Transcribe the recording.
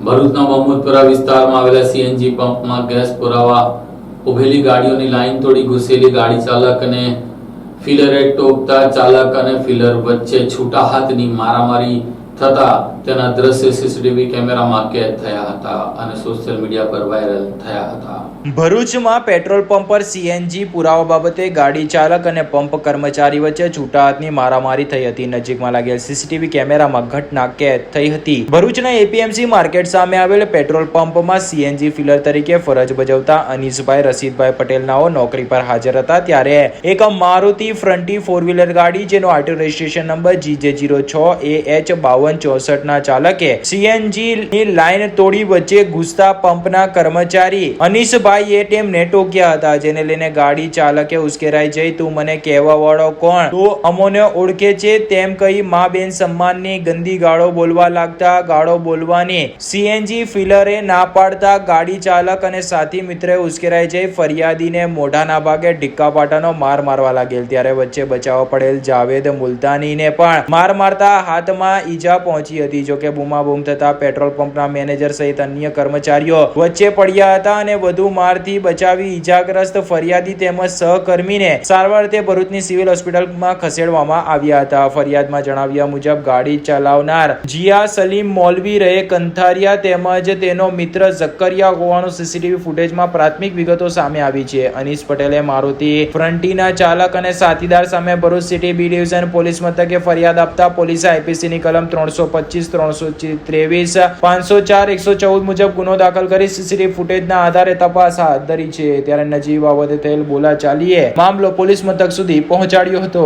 ભરૂચના મોહમ્મદપુરા વિસ્તારમાં આવેલા સીએનજી પંપમાં ગેસ પુરાવા ઉભેલી ગાડીઓની લાઈન તોડી ઘૂસેલી ગાડી ચાલક અને ફિલરે ટોકતા ચાલક અને ફિલર વચ્ચે છૂટા હાથની મારામારી થતા તેના દ્રશ્ય સીસીટીવી કેમેરામાં કેદ થયા હતા અને સોશિયલ મીડિયા પર વાયરલ થયા હતા. ભરૂચમાં પેટ્રોલ પંપ પર સીએનજી પુરાવા બાબતે ગાડી ચાલક અને પંપ કર્મચારી વચ્ચે છૂટા હાથની મારામારી થઈ હતી. નજીકમાં લાગેલ સીસીટીવી કેમેરામાં ઘટના કેદ થઈ હતી. ભરૂચના એપીએમસી માર્કેટ સામે આવેલ પેટ્રોલ પંપમાં સીએનજી ફિલર તરીકે ફરજ બજાવતા અનીશભાઈ રશીદભાઈ પટેલ નાઓ નોકરી પર હાજર હતા ત્યારે એક મારુતિ ફ્રન્ટી ફોર વ્હીલર ગાડી, જેનો આટો રજિસ્ટ્રેશન નંબર જીજે જીરો છ એ એચ બાવન ચોસઠ ના ચાલકે સીએનજી ની લાઈન તોડી વચ્ચે ઘૂસતા પંપના કર્મચારી અનીસભાઈએ તેમને ટોક્યા હતા, જેને લઈને ગાડી ચાલકે ઉશ્કેરાઈ જઈ. તું મને કહેવા વાળો કોણ? તું અમોને ઓળખે છે? તેમ કહી મા બેન સન્માનની ગંદી ગાળો બોલવા લાગતા ગાળો બોલવાની સીએનજી ફિલરે ના પાડતા ગાડી ચાલક અને સાથી મિત્રે ઉશ્કેરાઈ જઈ ફરિયાદીને મોઢાના ભાગે ઢીક્કા પાટાનો માર મારવા લાગેલ. ત્યારે વચ્ચે બચાવ પડેલ જાવેદ મુલતાનીને પણ માર મારતા હાથમાં ઈજા પહોંચી હતી જોકે બૂમાબૂમ થતા પેટ્રોલ પંપના મેનેજર સહિત અન્ય કર્મચારીઓ વચ્ચે પડ્યા હતા અને વધુ મારથી બચાવી ઈજાગ્રસ્ત ફરિયાદી તેમજ સહકર્મીને સારવાર તે ભરૂચની સિવિલ હોસ્પિટલમાં ખસેડવામાં આવ્યા હતા. ફરિયાદમાં જણાવ્યા મુજબ, ગાડી ચલાવનાર જીયા સલીમ મોલવી રહે કંથારિયા તેમજ તેનો મિત્ર ઝક્કરિયા હોવાનું સીસીટીવી ફૂટેજમાં પ્રાથમિક વિગતો સામે આવી છે. અનીસ પટેલે મારુતિ ફ્રન્ટીના ચાલક અને સાથીદાર સામે Bharuch city B division police મથકે ફરિયાદ આપતા પોલીસે આઈપીસીની કલમ ત્રણસો પચીસ ત્રણસો ત્રેવીસ પાંચસો ચાર એકસો ચૌદ મુજબ ગુનો દાખલ કરી સીસીટીવી ફૂટેજના આધારે તપાસ હાથ ધરી છે. ત્યારે નજીબ બાબતે થયેલ બોલાચાલીએ મામલો પોલીસ મથક સુધી પહોંચાડ્યો હતો.